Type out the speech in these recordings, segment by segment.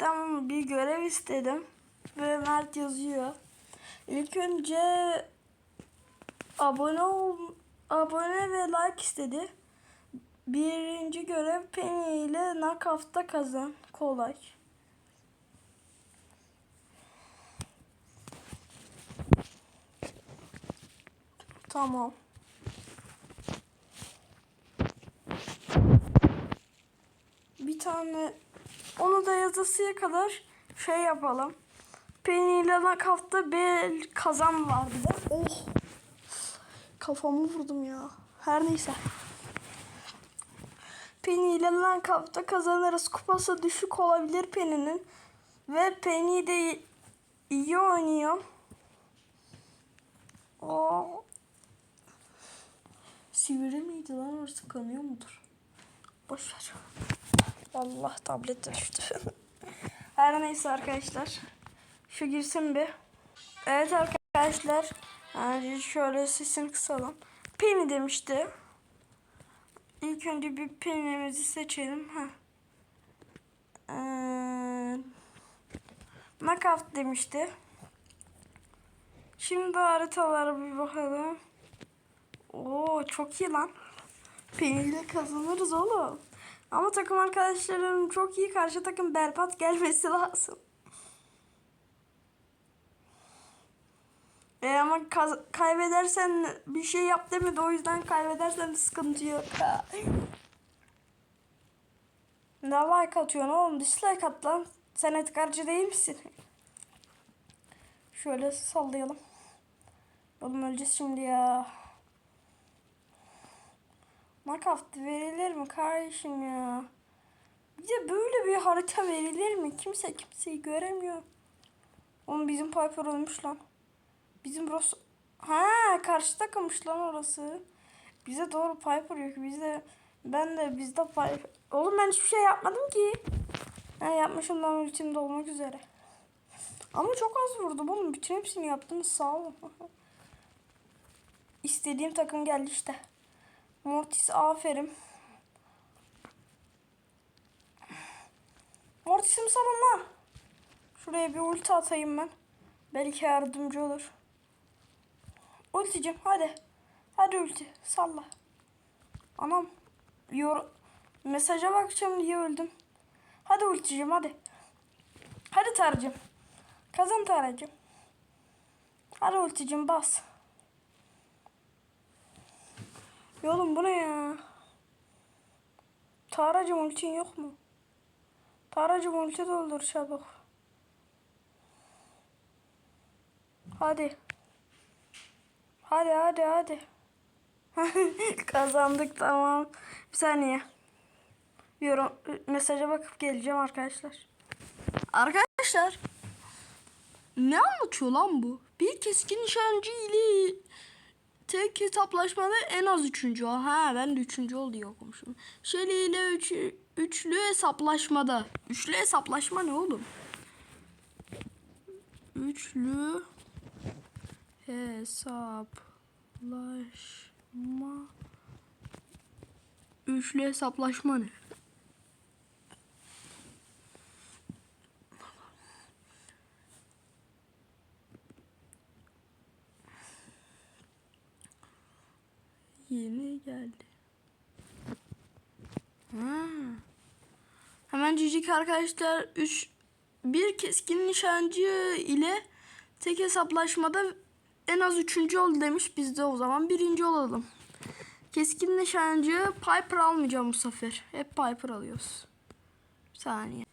Mert'ten bir görev istedim. Ve Mert yazıyor. İlk önce abone ol, abone ve like istedi. Birinci görev Penny ile Knockout'ta kazan. Kolay. Tamam. Bir tane onu da yazısıya kadar şey yapalım. Penny ile Knockout'ta bir kazan var bir de. Oh. Kafamı vurdum ya. Her neyse. Penny ile Knockout'ta kazanırız. Kupası düşük olabilir Penny'nin. Ve Penny de iyi oynuyor. O Sivri miydi lan orası kanıyor mudur? Boş ver. Allah tablet düştü. Her neyse arkadaşlar. Şu girsin bir. Evet arkadaşlar. Yani şöyle sesini kısalım. Penny demişti. İlk önce bir penimizi seçelim. Ha. Ee, knockout demişti. Şimdi haritalara bir bakalım. Oo çok iyi lan. Penny ile kazanırız oğlum. Ama takım arkadaşlarım çok iyi. Karşı takım berbat gelmesi lazım. E ama kaybedersen bir şey yap demedi. O yüzden kaybedersen de sıkıntı yok. Ne like atıyorsun oğlum? Dislike at lan. Sen etkarcı değil misin? Şöyle sallayalım. Oğlum öleceğiz şimdi ya. Minecraft verilir mi kardeşim ya? Bize böyle bir harita verilir mi? Kimse kimseyi göremiyor. Oğlum bizim Piper ölmüş lan. Bizim burası... Ha karşı takılmış lan orası. Bize doğru Piper yok. Bizde... Ben de bizde Piper... Oğlum ben hiçbir şey yapmadım ki. Ha yapmışım lan ultimde olmak üzere. Ama çok az vurdum oğlum. Bütün hepsini yaptınız sağ olun. İstediğim takım geldi işte. Mortis aferin. Mortis'im salın. Şuraya bir ulti atayım ben. Belki yardımcı olur. Ulticim hadi. Hadi ulti salla. Anam. Yor Mesaja bakacağım diye öldüm. Hadi ulticim hadi. Hadi tarcım. Kazan tarcım. Hadi ulticim bas. Yolum bu ne ya? Taracım ultin yok mu? Taracım ulti doldur çabuk. Hadi. Hadi hadi hadi. Kazandık tamam. Bir saniye. Yorum mesaja bakıp geleceğim arkadaşlar. Arkadaşlar. Ne anlatıyor lan bu? Bir keskin nişancı ile tek hesaplaşmada en az üçüncü. Ha ben de üçüncü ol diye okumuşum. Shelly ile üç, üçlü hesaplaşmada. Üçlü hesaplaşma ne oğlum? Üçlü hesaplaşma. Üçlü hesaplaşma ne? Yeni geldi. Ha. Hemen cicik arkadaşlar 3 bir keskin nişancı ile tek hesaplaşmada en az üçüncü oldu demiş. Biz de o zaman birinci olalım. Keskin nişancı Piper almayacağım bu sefer. Hep Piper alıyoruz. Bir saniye.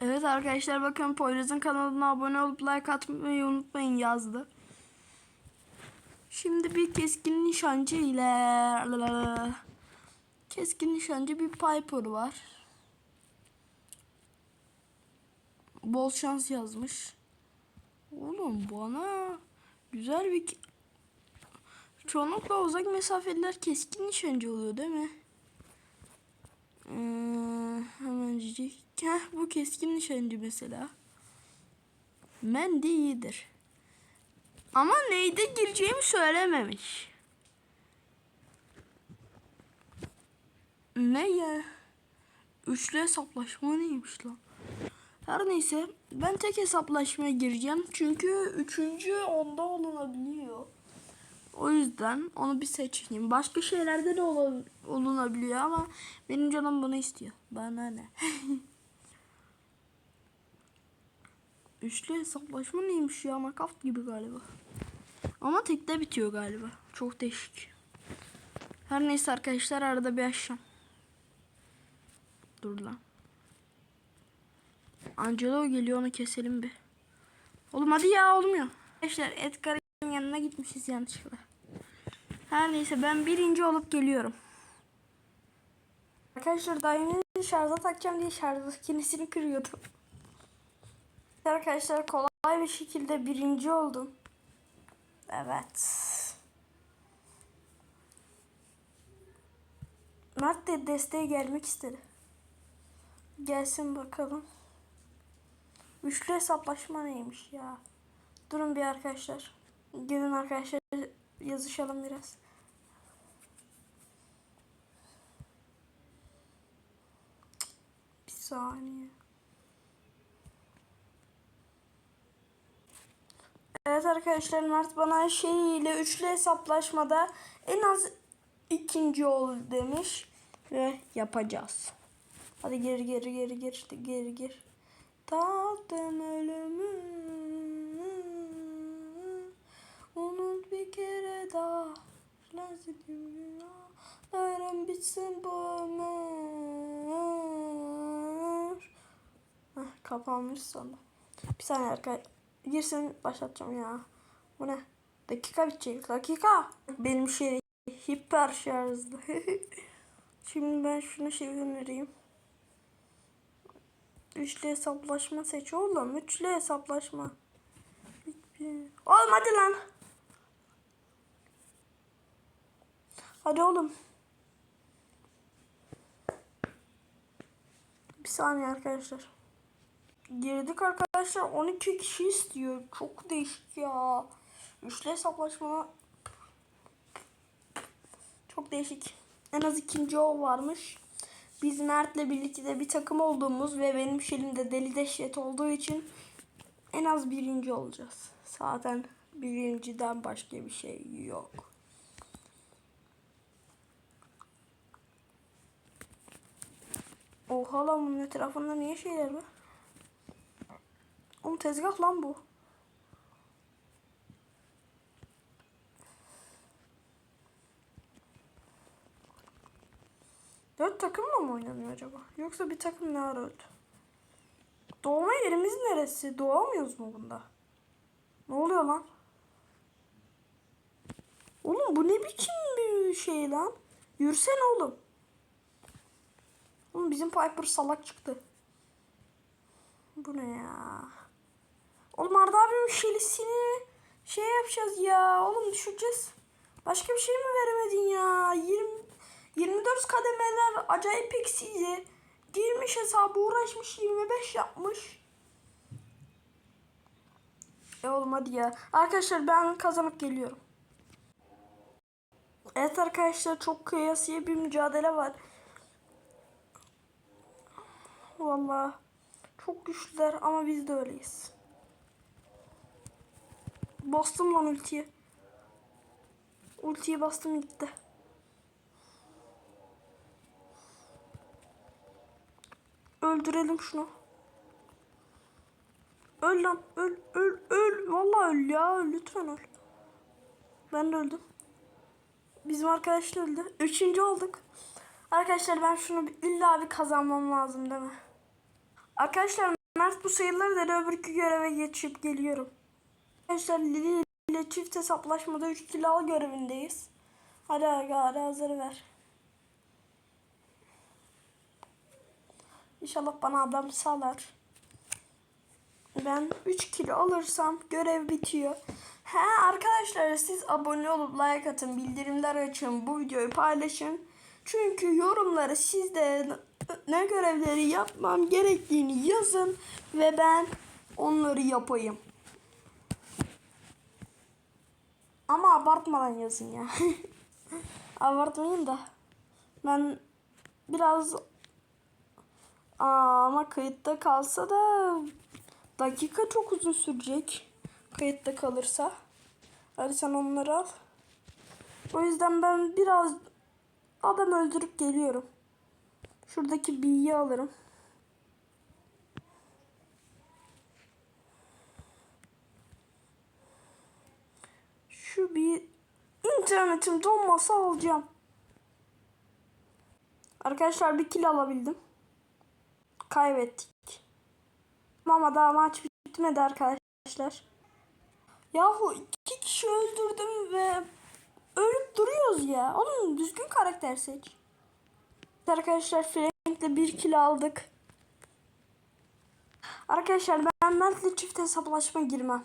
Evet arkadaşlar bakın Poyraz'ın kanalına abone olup like atmayı unutmayın yazdı. Şimdi bir keskin nişancı ile keskin nişancı bir Piper var. Bol şans yazmış. Oğlum bana güzel bir çoğunlukla uzak mesafeler keskin nişancı oluyor değil mi? Ee, hemen cicik. Heh, bu keskin nişancı mesela. Men de iyidir. Ama neyde gireceğimi söylememiş. Ne ya? Üçlü hesaplaşma neymiş lan? Her neyse ben tek hesaplaşmaya gireceğim. Çünkü üçüncü onda olunabiliyor. O yüzden onu bir seçeyim. Başka şeylerde de ol- olunabiliyor ama benim canım bunu istiyor. Bana ne? Üçlü hesaplaşma neymiş ya? Minecraft gibi galiba. Ama tekte bitiyor galiba. Çok değişik. Her neyse arkadaşlar arada bir aşağı. Dur lan. Angelo geliyor onu keselim bir. Oğlum hadi ya olmuyor. Arkadaşlar Edgar'ın yanına gitmişiz yanlışlıkla. Her neyse ben birinci olup geliyorum. Arkadaşlar daha yeni şarja takacağım diye şarj makinesini kırıyordum. Arkadaşlar kolay bir şekilde birinci oldum. Evet. Mert de desteğe gelmek istedi. Gelsin bakalım. Üçlü hesaplaşma neymiş ya? Durun bir arkadaşlar. Gelin arkadaşlar yazışalım biraz. Bir saniye. Evet arkadaşlar Mert bana şey ile üçlü hesaplaşmada en az ikinci ol demiş ve yapacağız. Hadi geri geri geri geri geri geri. Tattım ölümü. Unut bir kere daha. Lanet günahlarım bitsin bu ömür. Heh, kapanmış sonra. Bir saniye arkadaşlar. Girsin başlatacağım ya. Bu ne? Dakika bitecek. Dakika. Benim şey hiper şarjlı. Şimdi ben şunu şey önereyim. Üçlü hesaplaşma seç oğlum. Üçlü hesaplaşma. Oğlum hadi lan. Hadi oğlum. Bir saniye arkadaşlar. Girdik arkadaşlar 12 kişi istiyor. Çok değişik ya. Üçlü hesaplaşma çok değişik. En az ikinci o varmış. Biz Mert'le birlikte bir takım olduğumuz ve benim şeyimde deli dehşet olduğu için en az birinci olacağız. Zaten birinciden başka bir şey yok. Oha lan bunun etrafında niye şeyler var? Oğlum tezgah lan bu. Dört takımla mı oynanıyor acaba? Yoksa bir takım ne ara öldü? Doğma yerimiz neresi? Doğamıyoruz mu bunda? Ne oluyor lan? Oğlum bu ne biçim bir şey lan? Yürüsene oğlum. Oğlum bizim Piper salak çıktı. Bu ne ya? Oğlum Arda abimin şelisini şey yapacağız ya. Oğlum düşüreceğiz. Başka bir şey mi veremedin ya? 20, 24 kademeler acayip eksiydi. Girmiş hesabı uğraşmış 25 yapmış. E oğlum hadi ya. Arkadaşlar ben kazanıp geliyorum. Evet arkadaşlar çok kıyasıya bir mücadele var. Vallahi çok güçlüler ama biz de öyleyiz. Bastım lan ultiyi. Ultiyi bastım gitti. Öldürelim şunu. Öl lan öl öl öl. Vallahi öl ya lütfen öl. Ben de öldüm. Bizim arkadaş da öldü. Üçüncü olduk. Arkadaşlar ben şunu bir- illa bir kazanmam lazım değil mi? Arkadaşlar Mert bu sayıları da öbürkü göreve geçip geliyorum. Arkadaşlar Lili ile çift hesaplaşmada 3 kilo al görevindeyiz. Hadi hadi, hadi hazır ver. İnşallah bana adam sağlar. Ben 3 kilo alırsam görev bitiyor. He arkadaşlar siz abone olup like atın, bildirimler açın, bu videoyu paylaşın. Çünkü yorumları sizde ne görevleri yapmam gerektiğini yazın ve ben onları yapayım. Ama abartmadan yazın ya. Abartmayın da. Ben biraz Aa, ama kayıtta kalsa da dakika çok uzun sürecek. Kayıtta kalırsa. Hadi sen onları al. O yüzden ben biraz adam öldürüp geliyorum. Şuradaki B'yi alırım. Şu bir internetim donmasa alacağım. Arkadaşlar bir kill alabildim. Kaybettik. Ama daha maç bitmedi arkadaşlar. Yahu iki kişi öldürdüm ve ölüp duruyoruz ya. Oğlum düzgün karakter seç. Arkadaşlar Frank'le bir kill aldık. Arkadaşlar ben Mert'le çift hesaplaşma girmem.